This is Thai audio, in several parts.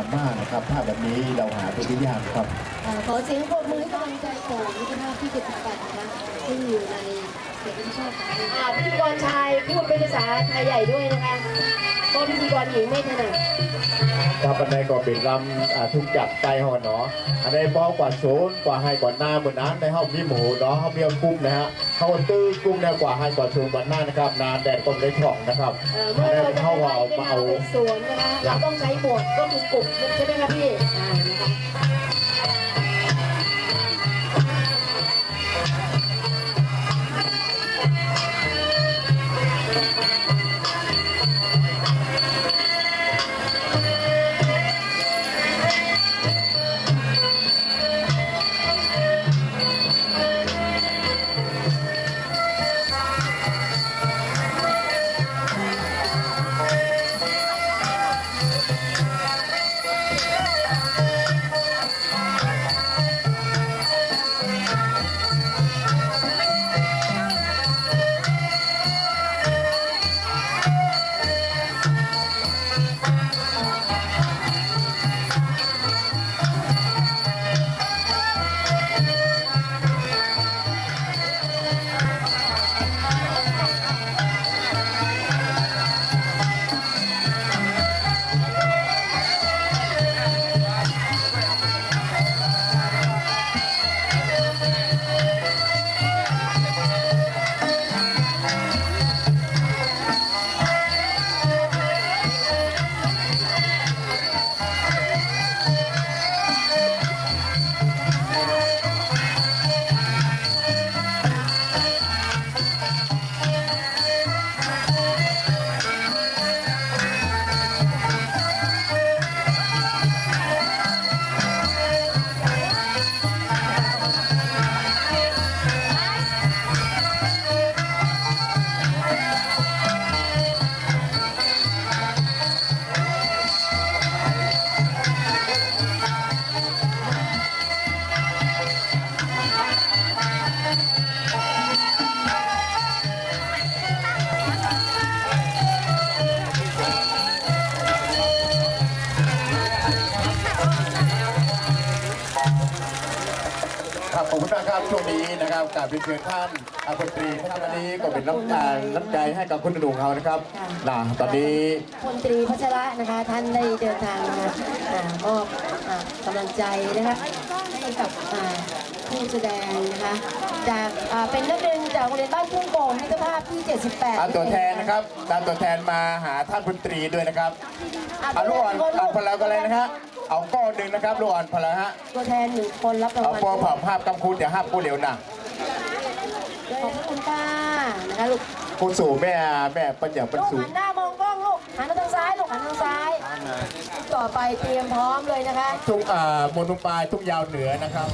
ามมากนะครับ ภาพแบบนี้เราหาดูได้ยากครับเอ่อขอเสียงปรบมือให้กำลังใจของมิตรภาพที่78นะคะซึ่งอยู่ในเขตที่ชอบของเราอ่าพิธีกรชายพูดเป็นภาษาไทยใหญ่ด้วยนะคะเพราะพิธีกรหญิงไม่ถนัด ครับอันใดก็เป็นลำอ่าทุกจับใจหอเนาะอันใดเบากว่าโซนกว่าให้กว่าหน้าเหมือนนั้นในห้องมีหมูเนาะห้องมีกุ้งนะฮะเขาตื้อกุ้งเนี่ยกว่าให้กว่าโซนกว่าหน้านะครับนานแดดก็ไม่ได้ถ่องนะครับเอ่ออัเมื่อนเรานั้นจะเขาไปเอาไล่มาเอาเอาไปสวนนะคะเราต้องใช้บทก็คือกลุ่มใช่ไหมคะพี่อ่านะคะครับข คุณมากครับช่วงนี้นะครับกราบเรียนเชิญท่านอาคนตรีท่านวันนี้ก็เป็นน้ำใจน้ำใจให้กับคุณหนุ่มเขานะครับนะตอนนี้พลตรีพัชระนะคะท่านได้เดินทางมาอ่ามอบอ่ากำลังใจนะคะให้กับอ่าผู้แสดงนะคะจากอ่าเป็นนักเรียนจากโรงเรียนบ้านทุ่งโป่งมิตรภาพที่ 78ตามตัวแทนนะครับตามตัวแทนมาหาท่านพลตรีด้วยนะครับอะอนุอ่อนอ่านคนแล้วก็เลยนะฮะ เอาก้อนหนึ่งนะครับลูกอ่อนพอแล้วฮะตัวแทนหนึ่งคนรับรางเอาวัลปอเผาภาพกำคุณเดี๋ยวห้ามพูดเร็วนะขอบคุณป้านะคะลูกคุณสู่แม่แม่ปัญญาปัญลูกสูหันหน้ามองกล้องลูกหันมาทางซ้ายลูกหันทางซ้าย ต่อไปเตรียมพร้อมเลยนะคะ ทุ่งอ่ามนตุปลายทุ่งยาวเหนือนะครับ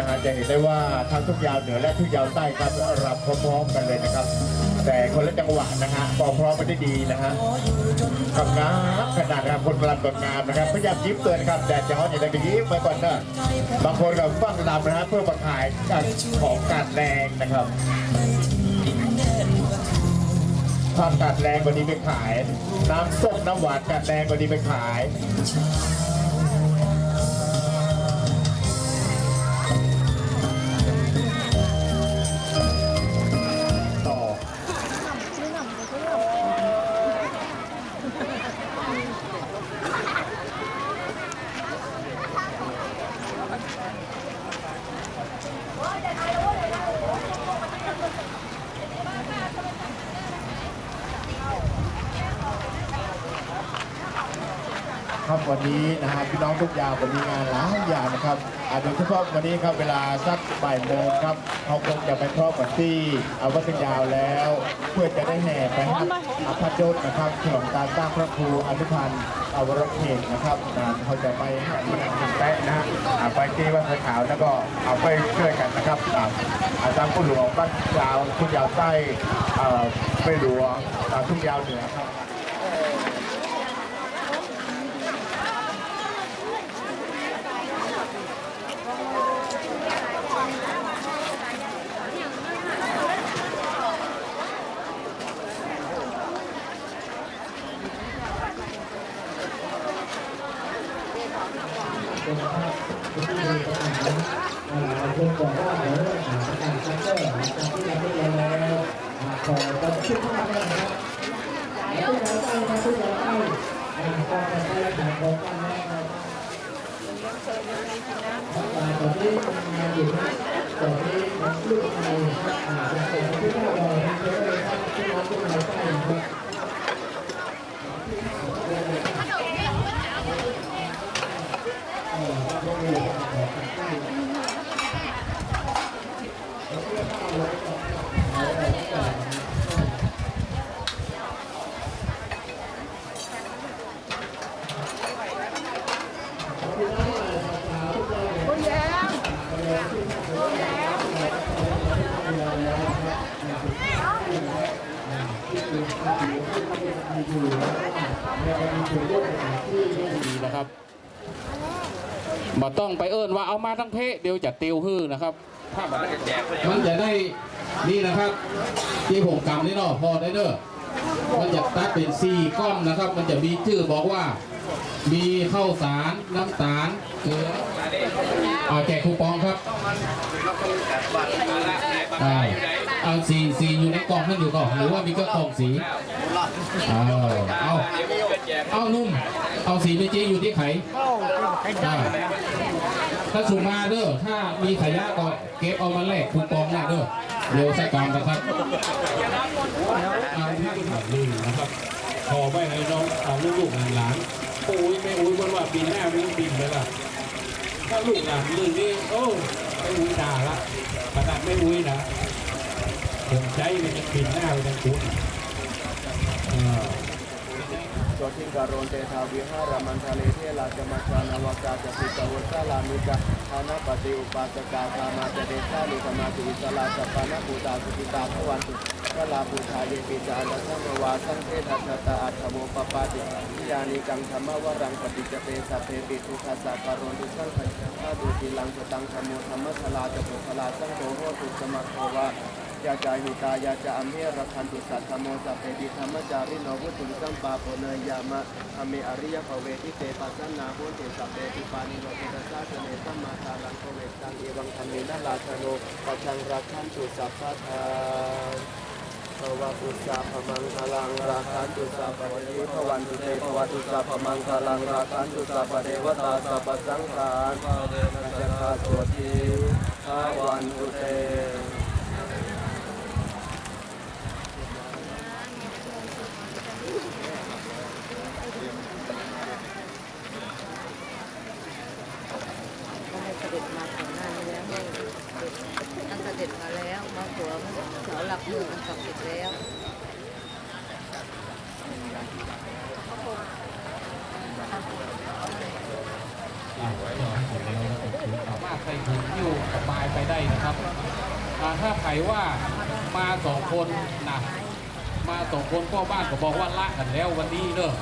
นะฮะจะเห็นได้ว่าทั้งทุกยาวเหนือและทุกยาวใต้ครับรับพร้อมๆกันเลยนะครับ แต่คนละจังหวะนะฮะบอกพร้อมกันได้ดีนะฮะทำงานขนาดนะครับคนรำก็งามนะครับพยายามยิ้มเตือนครับแต่จะฮ้อนอย่างไรก็ยิ้มไว้ก่อนเนะบางคนก็ฟังรำนะฮะเพื่อมาขายของการแรงนะครับถ้าการแรงกว่านี้ไปขาย น้ำส้มน้ำหวานการแรงกว่านี้ไปขาย ครับ วันนี้นะฮะพี่น้องทุกอย่างวันนี้งานหลายอย่างนะครับอ่าโดยเฉพาะวันนี้ครับเวลาสักบ่ายโมงครับเขาคงจะไปครอบกันที่อาวัดยาวแล้ว เพื่อจะได้แห่ไปให้อภัยศนะครับฉลองการสร้างพระครูอนุพันธ์อวรเขตนะครับเขาจะไปให้ที่งานถึงแปะนะฮะไปที่วัดสขาวแล้วก็เอาไปช่วยกันนะครับอาอาจารย์ผู้หลวงบ้านยาวทุกยาวใต้อ่าไปหลวงอ่าทุกยาวเหนือครับ ดีนะครับ มาต้องไปเอิ้นว่าเอามาทั้งเพะเดี๋ยวจะติวฮื้อนะครับถ้ามันมันจะได้นี่นะครับที่ผมกำนี่เนาะพอได้เด้อมันจะตัดเป็นสี่ก้อนนะครับ มันจะมีชื่อบอกว่า มีข้าวสารน้ำตาลเกลืออ่าแจกคูปองครับอ่าเอาสีสีอยู่ในกล่องนั่นอยู่ก่อนหรือว่ามีก็กล่องสีเอาเอาเอานุ่ม เอาสีเมจิอยู่ที่ไข่อ่า ถ้าสุมาเด้อถ้ามีขยะก็เก็บเอามาแลกคูปองหน้าเด้อเร็วสักกรรนะครับเอาที่หลังนี่นะครับขอไปให้น้องเอาลูกหลานๆอุ้ยไม่โอ้ยคนว่าปีหน้าวิ่บินไปละถ้าลูกหลานลืมนี่โอ้ไม่อุ้ยด่าละขนาดไม่อุ้ยนะสนใจมันจะปีหน้าไปทางคุณอ่ สทิงการโนเตทาวิหารมันทะเลเทลาจมัจจานวกาจปิตวสลามิกาธานาปฏิอุปาสกาธามาจเดชาลิธมาติวิสลาจัปานาภูตาสุกิตาภวันตุสลาภูชาเยปิจาอันสังวาสังเทธัสตาอัตโมปปาติยานิกังธรรมวรังปฏิจเปสัพเพปิทุขัสสะปารโนตุสังขันธาตุติลังสตังธรรมโมธรรมสลาจตุสลาสังโฆโหตุสมัคโควา ยาจาหิตายาจาอเมรคันตุสัทธโมสัพเพติธรรมจาริโนวุตุสัมปาโปเนยามะอเมอริยภเวทิเตปัสสนาโหติสัพเพติปานิโนติตัสสะเสเนสัมมาทารังโคเวตังเอวังธรรมินาลาชโนปัจจังรักขันตุสัพพะทาภวะตุสัพมังคลังรักขันตุสัพพะเทภวันตุเตภวะตุสัพมังคลังรักขันตุสัพพะเทวตาสัพพสังฆานนัจจคาโสติภวันตุเต ก็ให้เสด็จมาก่อนหน้านี้แล้วให้ท่านเสด็จมาแล้วมาสวมเสาหลักเมืองอันศักดิ์สิทธิ์แล้ว อ่าสามารถ ใส่ถุงยิ้วสบายไปได้นะครับถ้าใครว่ามาสองคนนะมาสองคนพ่อบ้านก็บอกว่าละกันแล้ววันนี้เด้อ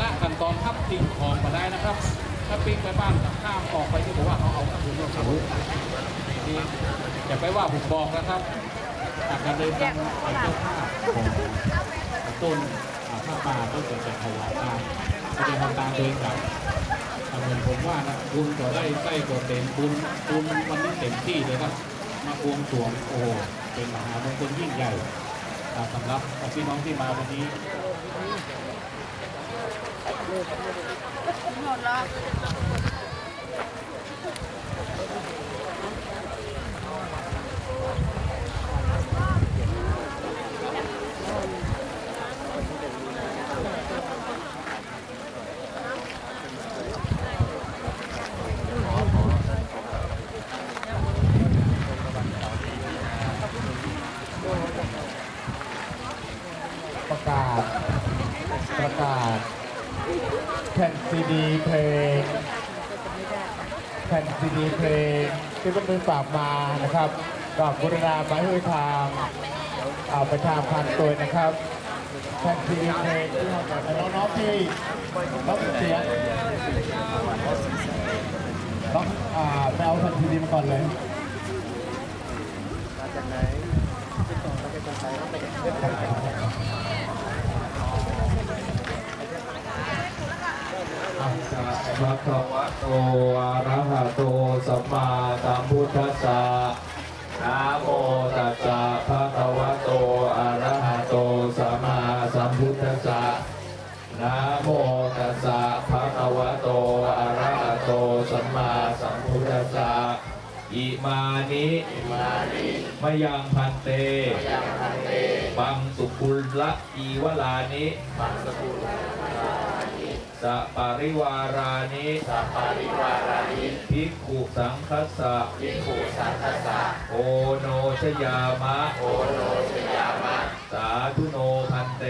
ละกันตอนทับทิ้งของมาได้นะครับถ้าปิ้งไปบ้านข้ามออกไปที่บอกว่าเขาเอาคืนเราดีอย่าไปว่าผมบอกนะครับจากการเดินทางไปเจ้าภาพของต้นอ่าผ้าป่าต้นเกิดจากขยายตามแสดงความตามตัวเองกับ ผมว่านะคุณก็ได้ใกล้กว่าเต็มคุณคุณวันนี้เต็มที่เลยครับ มาบวงสวงโอ้เป็นมหามงคลยิ่งใหญ่สำหรับพี่น้องที่มาวันนี้ประ กาศ แผ่นซีดีเพลง แผ่นซีดีเพลงที่เป็นมือฝากมานะครับกับบุรณามาให้ทางเอาไปทางพันตัวนะครับแผ่นซีดีเพลงที่เราจะน้องๆที่รับเสียงต้องอ่าไปเอาแผ่นซีดีมาก่อนเลยมาจากไหนที่ต่อมาเป็นคนไทยก็เป็น อัสสะภะคะวะโตอะระหะโตสัมมาสัมพุทธัสสะนะโมตัสสะภะคะวะโตอะระหะโตสัมมาสัมพุทธัสสะนะโมตัสสะภะคะวะโตอะระหะโตสัมมาสัมพุทธัสสะอิมานิมะยังพันเตบังสุกุลละอีวลานิสั ปาริวารานิสัปาริวารานิภิกขุสังคัสสะภิกขุสังคัสสะโอโนชยามะโอโนชยามะ สาธุโนพันเต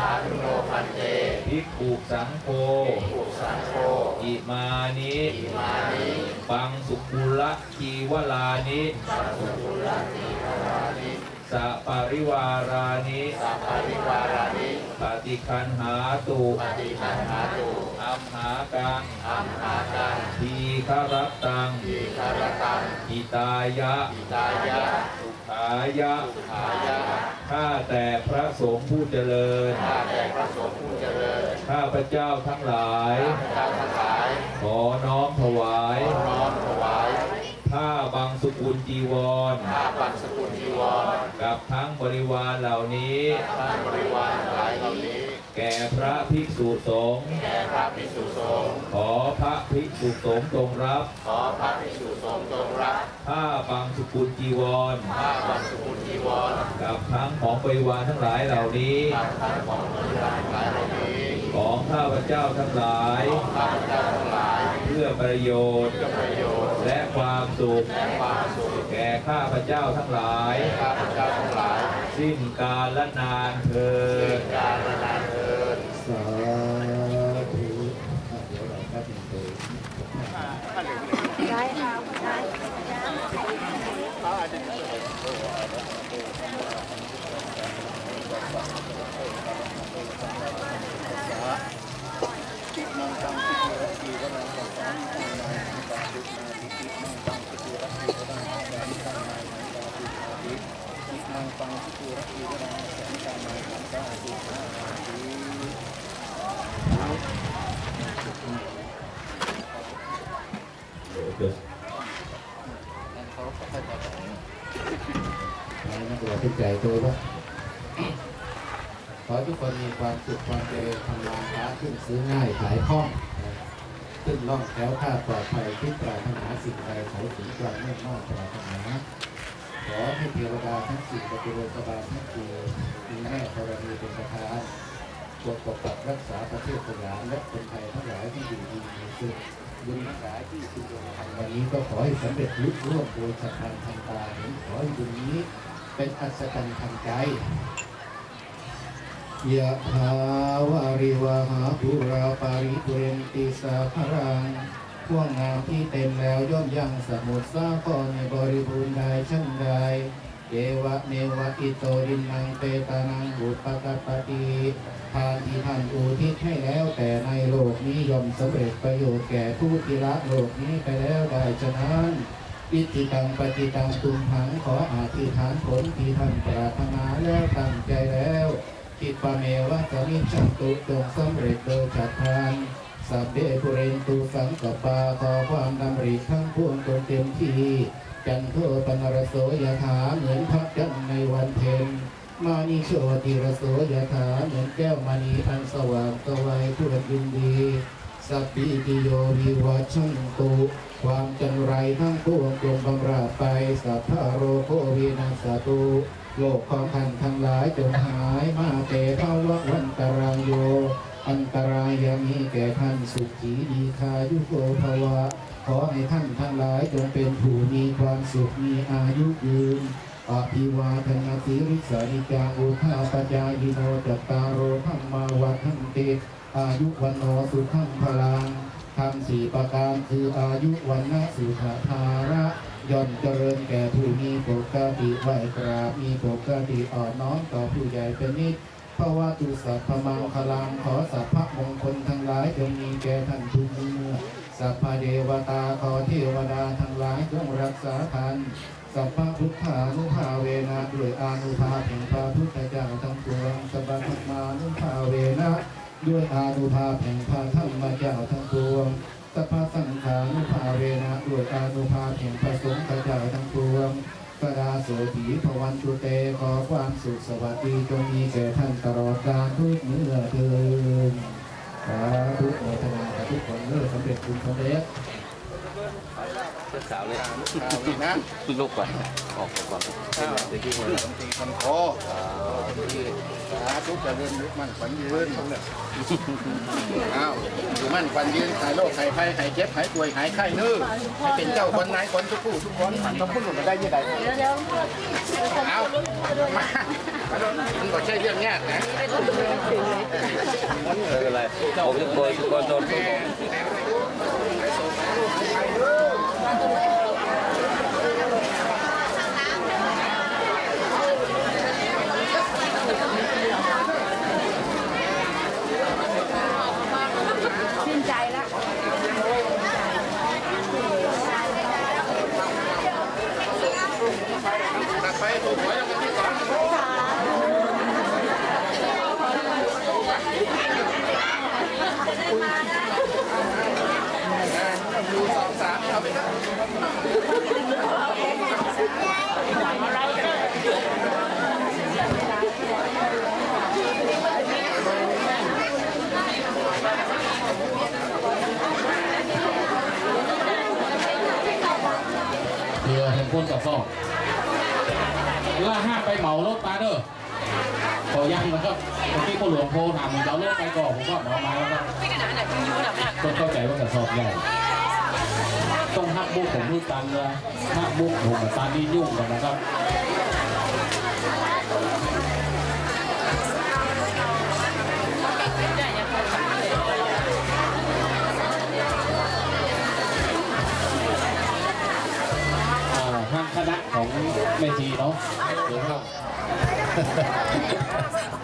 สาธุโนพันเตภิกขุสังโฆภิกขุสังโฆอิมานิอิมานิปังสุกุละกีวลานิปังสุกุละกีวลานิ สัปาริวารานิสัปาริวารานิปฏิคันหาตุปฏิคันหาตุอัมหากังอัมหากังทีคารตังทีคารตังอิตายะอิตายะสุขายะสุขายะข้าแต่พระสงฆ์ผู้เจริญข้าแต่พระสงฆ์ผู้เจริญข้าพระเจ้าทั้งหลายข้าทั้งหลายขอน้อมถวายน้อมถวายผ้าบางสุกุล จีวรข้าปักสกุลจีวร กับทั้งบริวารเหล่านี้ท่านบริวารทั้งหลายเหล่านี้ แก่พระภิกษุสงฆ์แด่พระภิกษุสงฆ์ขอพระภิกษุสงฆ์จงรับ ขอพระภิกษุสงฆ์จงรับผ้าบางสุกุลจีวรผ้าปักสกุลจีวร กับทั้งของบริวารทั้งหลายเหล่านี้กับท่านของบริวารทั้งหลายเหล่านี้ ของข้าพเจ้าทั้งหลายข้าพเจ้าทั้งหลาย เพื่อประโยชน์เพื่อประโยชน์และความสุขและความสุข แก่ข้าพเจ้าทั้งหลายข้าพเจ้าทั้งหลายสิ้นกาลและนานเทินการนานเทินสาธุเดี๋ยวเราแป๊บหนึงเติมแล้วนักตัว ทุกใจตัวว่า ขอให้ทุกคนมีความสุขความเจริญทำมาค้าขึ้นซื้อง่ายขายคล่องขึ้นล่องแคล้วคลาปลอดภัยคิดปรารถนาสิ่งใดเขาถึงความไม่มากปรารถนาขอให้เทวดาทั้งสี่ประตูโลกบาลทั้งสี่มีแม่ธรณีเป็นประธานปกปกปักรักษาประเทศสยามและคนไทยทั้งหลายที่อยู่ดีมีสุขบุญทั้งหลายที่คุณลงทำวันนี้ก็ขอให้สำเร็จลุร่วงโดยสัพพันธ์ทางตาเห็นขอให้บุญนี้เป็นอัศจรรย์ทางใจ ยะถาวาริวหาภูราปาริปุเรนติสาครังพวกงามที่เต็มแล้วย่อมยังสมุทรสาครในบริบูรณ์ใดช่างใดเยวะเนวะอิโตดินนังเปตานังบุปกปปติทานที่ท่านอุทิศให้แล้วแต่ในโลกนี้ย่อมสำเร็จประโยชน์แก่ผู้ที่ละโลกนี้ไปแล้วได้ฉะนั้นอิจิตังปฏิตังตุมหังขออาธิฐานผลที่ท่านปรารถนาแล้วตั้งใจแล้ว คิปเมวะสมิชันตุจงสำเร็จโดยฉับพลันสัพเพปุเรนตุสังกปาขอความดำริทั้งพวงจงเต็มที่ จันโทปนรโสยถาเหมือนพระจันทร์ในวันเพ็ญมานิโชติรโสยถาเหมือนแก้วมณีอันสว่างสวัยผู้ยินดีสัพพิติโยวิวัชชันตุความจันไรทั้งปวงจงบำราไปสัพพะโรโควินาสตุ โลกของท่านทั้งหลายจงหายมาเตภาวะวันตรายโย อันตรายยามีแก่ท่านสุขีดีคายุโกภวะ ขอให้ท่านทั้งหลายจงเป็นผู้มีความสุขมีอายุยืนอภิวาทนาสิริสานิจาอุทาปจายโนจตารโอธรรมาวัฒนติอายุวันโนสุขังพลังทำสี่ประการคืออายุวันนะสุขภาระ ย่อมเจริญแก่ผู้มีปกติไหวกราบมีปกติอ่อนน้อมต่อผู้ใหญ่เป็นนิดเพราะว่าตุสัพพมังคลังขอสัพพะมงคลทั้งหลายจงมีแก่ท่านทุกเมื่อสัพพเดวตาขอเทวดาทั้งหลายจงรักษาท่านสัพพะพุทธานุภาเวนะด้วยอานุภาแห่งพระพุทธเจ้าทั้งปวงสัพพะธรรมานุภาเวนะด้วยอานุภาแห่งพระธรรมเจ้าทั้งปวง สัพพะสังฆานุภาเวนะด้วยอานุภาพแห่งพระสงฆ์เจ้าทั้งปวงสดาโสถีพวันตุเตขอความสุขสวัสดีจงมีแก่ท่านตลอดกาลทุกเมื่อเทินสาธุโมทนากับทุกคนเมื่อสำเร็จคุณสำเร็จสาวเลยนะลูกก่อนออกก่อนเด็กที่คนคน โคสาธุเจริญยุคมันขวัญยืนอ้าวอยู่มั่นขวัญยืนหายโรคหายภัยหายเจ็บหายป่วยหายไข้เนื้อให้เป็นเจ้าคนไหนคนทุกผู้ทุกคนต้องพูดมาได้ยังไงเอามามันก็ใช่เรื่องยากนะไม่เป็นไรผมทุกคนทุกคนโดนทุกคน คนกับซอก ว่าห้ามไปเหมารถมาเด้อขอยังนะครับเมื่อกี้พ่อหลวงโพถามผมจะเอารถไปก่อนผมก็เหมามาแล้วครับไม่กระนานไหนคุณยูนะครับต้องเข้าใจว่ากับสอบใหญ่ต้องหักบุกผมรูดตันเลยหักบุกผมกับตานี่ยุ่งกันนะครับ คณะของแม่จีเนาะเดี๋ยวครับ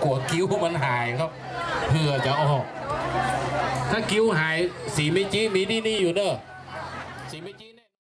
กลัวคิ้วมันหายครับ เพื่อจะออก ถ้าคิ้วหายสีเมจิมีนี่นี่อยู่เด้อสีเมจิ